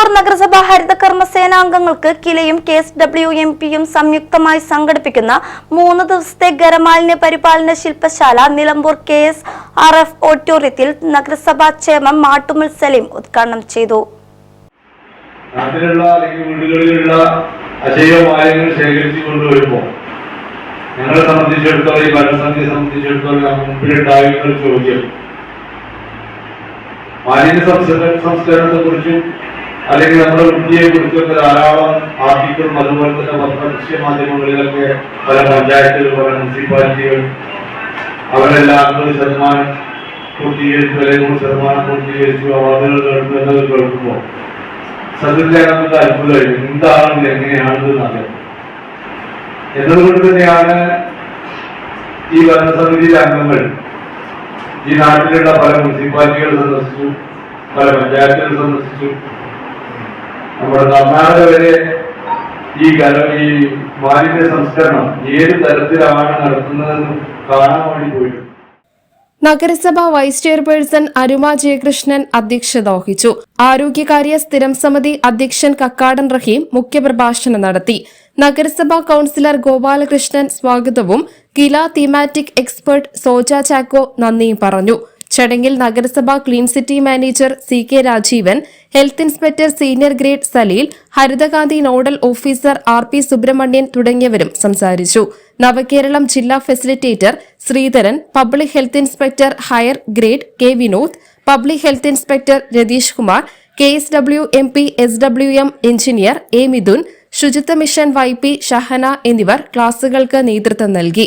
നിലമ്പൂർ നഗരസഭ ഹരിത കർമ്മസേനാംഗങ്ങൾക്ക് കിലയും കെ എസ് ഡബ്ല്യു എം പിയും സംയുക്തമായി സംഘടിപ്പിക്കുന്ന മൂന്ന് ദിവസത്തെ ഖരമാലിന്യ പരിപാലന ശില്പശാല Nilambur K S R F ഓഡിറ്റോറിയത്തിൽ നഗരസഭാ ചെയർമാൻ മാട്ടുമൽ സലീം ഉദ്ഘാടനം ചെയ്തു. നാട്ടിലുള്ള അല്ലെങ്കിൽ വീടുകളിലുള്ള അജൈവ മാലിന്യങ്ങൾ ശേഖരിച്ചു കൊണ്ടുവരുമ്പോൾ ഞങ്ങളെ സംബന്ധിച്ചിടത്തോളം ഈ ഭരണസമിതിയെ സംബന്ധിച്ചിടത്തോളം മുമ്പിലുണ്ടായിരുന്ന ഒരു ചോദ്യം. മാലിന്യ സംസ്കരണ സംസ്കരണത്തെ കുറിച്ചും അല്ലെങ്കിൽ നമ്മുടെ വൃത്തിയെ കുറിച്ചൊക്കെ ധാരാളം ആർട്ടിക്കിളും അതുപോലെ തന്നെ പത്രദൃശ്യ മാധ്യമങ്ങളിലൊക്കെ പല പഞ്ചായത്തുകൾ പല മുനിസിപ്പാലിറ്റികൾ അവരെല്ലാം അൻപത് ശതമാനം പൂർത്തീകരിച്ചു അല്ലെങ്കിൽ നൂറ് ശതമാനം പൂർത്തീകരിച്ചു അവാർഡുകൾ കേൾക്കും എന്നത് കേൾക്കുമ്പോൾ സത്യത്തിലെ നമുക്ക് അത്ഭുതമായിരുന്നു എന്താണ് എങ്ങനെയാണെന്ന് അറിയാം. എന്നതുകൊണ്ട് തന്നെയാണ് ഈ ഭരണസമിതിയിലെ അംഗങ്ങൾ ഈ നാട്ടിലുള്ള പല മുനിസിപ്പാലിറ്റികൾ സന്ദർശിച്ചു പല പഞ്ചായത്തുകൾ സന്ദർശിച്ചു നമ്മുടെ കർണാടക വരെ ഈ കല ഈ മാലിന്യ സംസ്കരണം ഏത് തരത്തിലാണ് നടത്തുന്നതെന്ന് കാണാൻ വേണ്ടി പോയിട്ടുണ്ട് നഗരസഭ വൈസ് ചെയർപേഴ്സൺ അരുമ ജയകൃഷ്ണൻ അധ്യക്ഷത വഹിച്ചു. ആരോഗ്യകാര്യ സ്ഥിരം സമിതി അധ്യക്ഷൻ കക്കാടൻ റഹീം മുഖ്യപ്രഭാഷണം നടത്തി. നഗരസഭാ കൌൺസിലർ ഗോപാലകൃഷ്ണൻ സ്വാഗതവും കില തീമാറ്റിക് എക്സ്പെർട്ട് സോജ ചാക്കോ നന്ദിയും പറഞ്ഞു. ചടങ്ങിൽ നഗരസഭ clean city manager C K Rajeevan health inspector senior grade Saleel Harithakanthi nodal officer R P Subramanian തുടങ്ങിയവരും സംസാരിച്ചു. നവകേരളം ജില്ലാ facilitator Sreedharan public health inspector higher grade K Vinod public health inspector Ratheesh Kumar K S W M P S W M engineer A Mithun Suchitwa mission Y P Shahana എന്നിവർ ക്ലാസുകൾക്ക് നേതൃത്വം നൽകി.